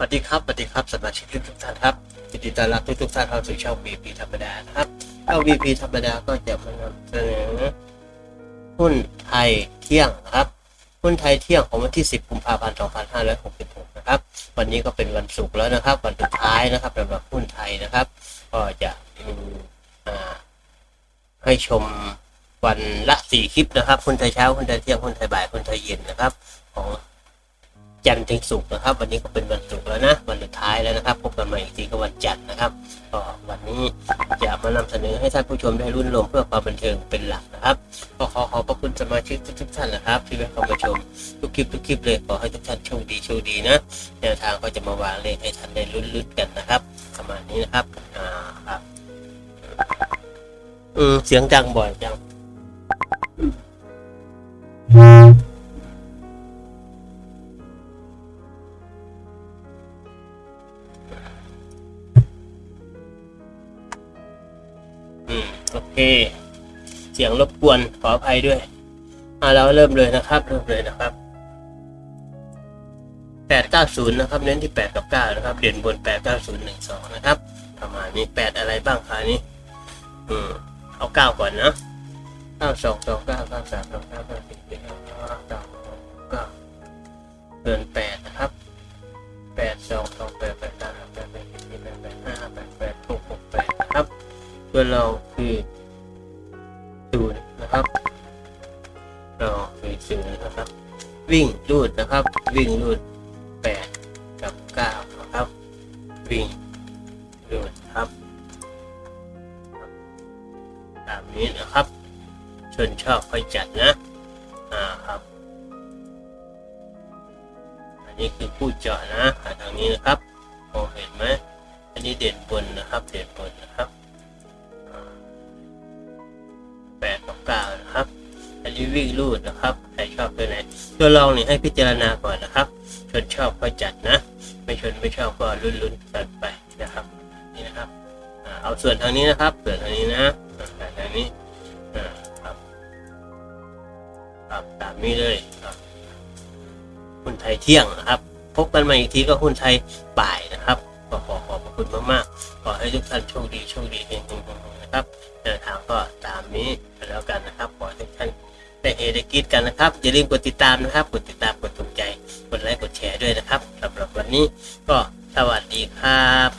สวัสดีครับ สวัสดีครับสมาชิกทุกท่านครับยินดีต้อนรับทุกทุกท่านเข้าสู่ช่อง VP ธรรมดานะครับช่อง VP ธรรมดาก็จะมานำเสนอหุ้นไทยเที่ยงนะครับ หุ้นไทยเที่ยงของวันที่ 10 กุมภาพันธ์ 2566 นะครับ วันนี้ก็เป็นวันศุกร์แล้วนะครับ วันสุดท้ายนะครับสำหรับหุ้นไทยนะครับ ก็จะให้ชมวันละสี่คลิปนะครับหุ้นไทยเช้าหุ้นไทยเที่ยงหุ้นไทยบ่ายหุ้นไทยเย็นนะครับ ของ จันทร์ถึงศุกร์นะครับ วันนี้ก็เป็นวันศุกร์แล้วนะ วันสุดท้ายแล้วนะครับ พบกันใหม่อีกทีก็วันจันทร์นะครับก็วันนี้จะมานำเสนอให้ท่านผู้ชมได้รุ่นรวมเพื่อความบันเทิงเป็นหลักนะครับก็ขอขอบพระคุณสมาชิกทุกๆท่านนะครับ ที่ได้เข้ามาชมทุกคลิปทุกคลิปเลยขอให้ทุกท่านโชคดีโชคดีนะแนวทางก็จะมาวางเลขให้ท่านได้ลุ้นๆกันนะครับประมาณนี้นะครับอ่าครับอืมเสียงดังบ่อยจัง อืมโอเค เสียงรบกวนขออภัยด้วยอ่าเราเริ่มเลยนะครับ เริ่มเลยนะครับแปดเก้าศูนย์นะครับ เน้นที่แปดกับเก้านะครับ เด่นบนแปดเก้าศูนย์หนึ่งสองนะครับ ประมาณนี้แปดอะไรบ้างคะนี้อืมเอาเก้าก่อนนะเก้าสองสองเก้าเก้าสามสองเก้าเก้าสี่เก้าเก้าเก้าเก้าเกินแปดนะครับแปดสองสองแปดแปดเก้า ตัวเราคือศูนย์นะครับเราคือศูนย์นะครับ วิ่งรูดนะครับ วิ่งรูดแปดกับเก้านะครับ วิ่งรูดครับตามนี้นะครับชนชอบค่อยจัดนะอ่าครับอันนี้คือผู้เจาะนะหาทางนี้นะครับมองเห็นไหมอันนี้เด่นบนนะครับ เด่นบน วิ่งรูดนะครับ ใครชอบตัวไหนตัวลองนี่ให้พิจารณาก่อนนะครับ ชนชอบก็จัดนะ ไม่ชนไม่ชอบก็ลุ้นๆกันไปนะครับ นี่นะครับอ่าเอาส่วนทางนี้นะครับส่วนทางนี้นะทางนี้ครับครับตามนี้เลยครับหุ้นไทยเที่ยงนะครับ พบกันใหม่อีกทีก็หุ้นไทยบ่ายนะครับก็ขอขอบคุณมากๆ ขอให้ทุกท่านโชคดีโชคดีเฮงๆๆนะครับแนวทางก็ตามนี้แล้วกันนะ ได้กิดกันนะครับ อย่าลืมกดติดตามนะครับ กดติดตามกดถูกใจ กดไลค์กดแชร์ด้วยนะครับสำหรับวันนี้ก็สวัสดีครับ